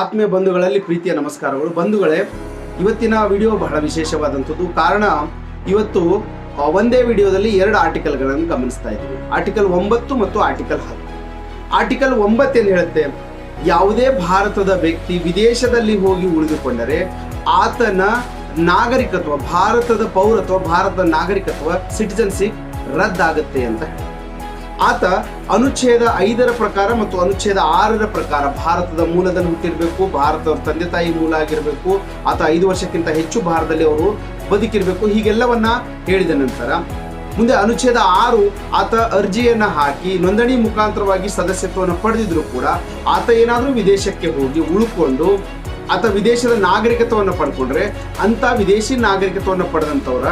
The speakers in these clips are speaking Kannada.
ಆತ್ಮೀಯ ಬಂಧುಗಳಲ್ಲಿ ಪ್ರೀತಿಯ ನಮಸ್ಕಾರಗಳು. ಬಂಧುಗಳೇ, ಇವತ್ತಿನ ವಿಡಿಯೋ ಬಹಳ ವಿಶೇಷವಾದಂಥದ್ದು. ಕಾರಣ, ಇವತ್ತು ಒಂದೇ ವಿಡಿಯೋದಲ್ಲಿ ಎರಡು ಆರ್ಟಿಕಲ್ಗಳನ್ನು ಗಮನಿಸ್ತಾ ಇದ್ದೀವಿ. ಆರ್ಟಿಕಲ್ ಒಂಬತ್ತು ಮತ್ತು ಆರ್ಟಿಕಲ್ ಹತ್ತು. ಆರ್ಟಿಕಲ್ ಒಂಬತ್ತು ಏನು ಹೇಳುತ್ತೆ? ಯಾವುದೇ ಭಾರತದ ವ್ಯಕ್ತಿ ವಿದೇಶದಲ್ಲಿ ಹೋಗಿ ಉಳಿದುಕೊಂಡರೆ ಆತನ ನಾಗರಿಕತ್ವ, ಭಾರತದ ಪೌರತ್ವ, ಭಾರತದ ನಾಗರಿಕತ್ವ ಸಿಟಿಜನ್ಶಿಪ್ ರದ್ದಾಗುತ್ತೆ ಅಂತ. ಆತ ಅನುಚ್ಛೇದ ಐದರ ಪ್ರಕಾರ ಮತ್ತು ಅನುಚ್ಛೇದ ಆರರ ಪ್ರಕಾರ ಭಾರತದ ಮೂಲದಲ್ಲಿ ಹುಟ್ಟಿರಬೇಕು ಭಾರತದ ತಂದೆ ತಾಯಿ ಮೂಲ ಆಗಿರಬೇಕು, ಆತ ಐದು ವರ್ಷಕ್ಕಿಂತ ಹೆಚ್ಚು ಭಾರತದಲ್ಲಿ ಅವರು ಬದುಕಿರಬೇಕು, ಹೀಗೆಲ್ಲವನ್ನ ಹೇಳಿದ ನಂತರ ಮುಂದೆ ಅನುಚ್ಛೇದ ಆರು ಆತ ಅರ್ಜಿಯನ್ನ ಹಾಕಿ ನೋಂದಣಿ ಮುಖಾಂತರವಾಗಿ ಸದಸ್ಯತ್ವವನ್ನು ಪಡೆದಿದ್ರು ಕೂಡ ಆತ ಏನಾದರೂ ವಿದೇಶಕ್ಕೆ ಹೋಗಿ ಉಳ್ಕೊಂಡು ಆತ ವಿದೇಶದ ನಾಗರಿಕತ್ವವನ್ನು ಪಡ್ಕೊಂಡ್ರೆ ಅಂತ ವಿದೇಶಿ ನಾಗರಿಕತ್ವವನ್ನು ಪಡೆದಂಥವರ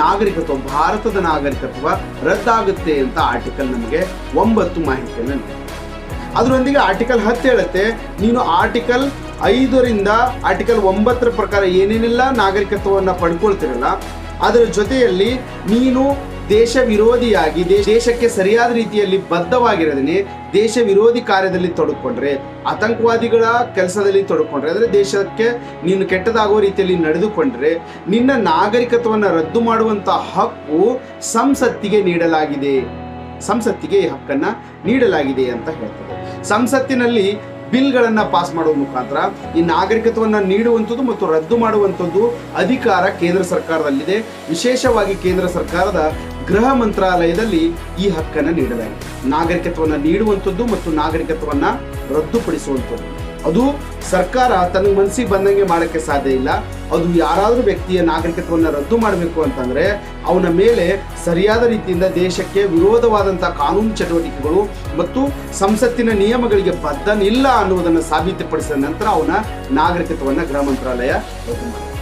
ನಾಗರಿಕತ್ವ, ಭಾರತದ ನಾಗರಿಕತ್ವ ರದ್ದಾಗುತ್ತೆ ಅಂತ ಆರ್ಟಿಕಲ್ ನಮಗೆ ಒಂಬತ್ತು ಮಾಹಿತಿಯನ್ನು ಅದರೊಂದಿಗೆ ಆರ್ಟಿಕಲ್ ಹತ್ತು ಹೇಳುತ್ತೆ, ನೀನು ಆರ್ಟಿಕಲ್ ಐದರಿಂದ ಆರ್ಟಿಕಲ್ ಒಂಬತ್ತರ ಪ್ರಕಾರ ಏನೇನೆಲ್ಲ ನಾಗರಿಕತ್ವವನ್ನು ಪಡ್ಕೊಳ್ತಿರಲ್ಲ, ಅದರ ಜೊತೆಯಲ್ಲಿ ನೀನು ದೇಶ ವಿರೋಧಿಯಾಗಿದೆ ದೇಶಕ್ಕೆ ಸರಿಯಾದ ರೀತಿಯಲ್ಲಿ ಬದ್ಧವಾಗಿರೋದನ್ನ ದೇಶ ವಿರೋಧಿ ಕಾರ್ಯದಲ್ಲಿ ತೊಡಕೊಂಡ್ರೆ, ಆತಂಕವಾದಿಗಳ ಕೆಲಸದಲ್ಲಿ ತೊಡಕೊಂಡ್ರೆ, ಅಂದರೆ ದೇಶಕ್ಕೆ ನೀನು ಕೆಟ್ಟದಾಗುವ ರೀತಿಯಲ್ಲಿ ನಡೆದುಕೊಂಡ್ರೆ, ನಿನ್ನ ನಾಗರಿಕತ್ವವನ್ನು ರದ್ದು ಮಾಡುವಂತ ಹಕ್ಕು ಸಂಸತ್ತಿಗೆ ನೀಡಲಾಗಿದೆ. ಸಂಸತ್ತಿಗೆ ಈ ಹಕ್ಕನ್ನ ನೀಡಲಾಗಿದೆ ಅಂತ ಹೇಳ್ತದೆ. ಸಂಸತ್ತಿನಲ್ಲಿ ಬಿಲ್ಗಳನ್ನು ಪಾಸ್ ಮಾಡುವ ಮುಖಾಂತರ ಈ ನಾಗರಿಕತ್ವವನ್ನು ನೀಡುವಂಥದ್ದು ಮತ್ತು ರದ್ದು ಮಾಡುವಂಥದ್ದು ಅಧಿಕಾರ ಕೇಂದ್ರ ಸರ್ಕಾರದಲ್ಲಿದೆ. ವಿಶೇಷವಾಗಿ ಕೇಂದ್ರ ಸರ್ಕಾರದ ಗೃಹ ಮಂತ್ರಾಲಯದಲ್ಲಿ ಈ ಹಕ್ಕನ್ನು ನೀಡಲಾಗಿದೆ. ನಾಗರಿಕತ್ವವನ್ನು ನೀಡುವಂಥದ್ದು ಮತ್ತು ನಾಗರಿಕತ್ವವನ್ನು ರದ್ದುಪಡಿಸುವಂಥದ್ದು. ಅದು ಸರ್ಕಾರ ತನ್ನ ಮನಸ್ಸಿಗೆ ಬಂದಂಗೆ ಮಾಡೋಕ್ಕೆ ಸಾಧ್ಯ ಇಲ್ಲ. ಅದು ಯಾರಾದರೂ ವ್ಯಕ್ತಿಯ ನಾಗರಿಕತ್ವವನ್ನು ರದ್ದು ಮಾಡಬೇಕು ಅಂತಂದರೆ ಅವನ ಮೇಲೆ ಸರಿಯಾದ ರೀತಿಯಿಂದ ದೇಶಕ್ಕೆ ವಿರೋಧವಾದಂಥ ಕಾನೂನು ಚಟುವಟಿಕೆಗಳು ಮತ್ತು ಸಂಸತ್ತಿನ ನಿಯಮಗಳಿಗೆ ಬದ್ಧನಿಲ್ಲ ಅನ್ನುವುದನ್ನು ಸಾಬೀತುಪಡಿಸಿದ ನಂತರ ಅವನ ನಾಗರಿಕತ್ವವನ್ನು ಗೃಹ ಮಂತ್ರಾಲಯ ರದ್ದು ಮಾಡಿದೆ.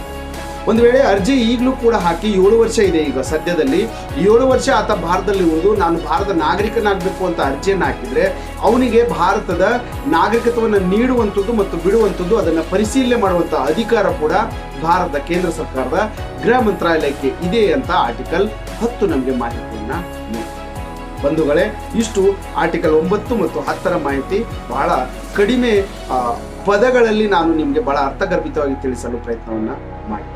ಒಂದು ವೇಳೆ ಅರ್ಜಿ ಈಗಲೂ ಕೂಡ ಹಾಕಿ ಏಳು ವರ್ಷ ಇದೆ ಈಗ ಸದ್ಯದಲ್ಲಿ. ಏಳು ವರ್ಷ ಆತ ಭಾರತದಲ್ಲಿ ಉಳಿದು ನಾನು ಭಾರತ ನಾಗರಿಕನಾಗಬೇಕು ಅಂತ ಅರ್ಜಿಯನ್ನು ಹಾಕಿದರೆ ಅವನಿಗೆ ಭಾರತದ ನಾಗರಿಕತ್ವವನ್ನು ನೀಡುವಂಥದ್ದು ಮತ್ತು ಬಿಡುವಂಥದ್ದು ಅದನ್ನು ಪರಿಶೀಲನೆ ಮಾಡುವಂಥ ಅಧಿಕಾರ ಕೂಡ ಭಾರತ, ಕೇಂದ್ರ ಸರ್ಕಾರದ ಗೃಹ ಮಂತ್ರಾಲಯಕ್ಕೆ ಇದೆ ಅಂತ ಆರ್ಟಿಕಲ್ ಹತ್ತು ನಮಗೆ ಮಾಹಿತಿಯನ್ನು ನೀಡುತ್ತೆ ಬಂಧುಗಳೇ, ಇಷ್ಟು ಆರ್ಟಿಕಲ್ ಒಂಬತ್ತು ಮತ್ತು ಹತ್ತರ ಮಾಹಿತಿ ಬಹಳ ಕಡಿಮೆ ಪದಗಳಲ್ಲಿ ನಾನು ನಿಮಗೆ ಬಹಳ ಅರ್ಥಗರ್ಭಿತವಾಗಿ ತಿಳಿಸಲು ಪ್ರಯತ್ನವನ್ನು ಮಾಡಿ.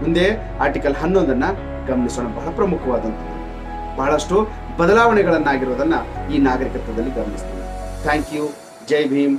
ಮುಂದೆ ಆರ್ಟಿಕಲ್ ಹನ್ನೊಂದನ್ನ ಗಮನಿಸೋಣ. ಬಹಳ ಪ್ರಮುಖವಾದಂಥದ್ದು. ಬಹಳಷ್ಟು ಬದಲಾವಣೆಗಳನ್ನಾಗಿರೋದನ್ನ ಈ ನಾಗರಿಕತ್ವದಲ್ಲಿ ಗಮನಿಸ್ತೀವಿ. Thank you. ಜೈ ಭೀಮ್.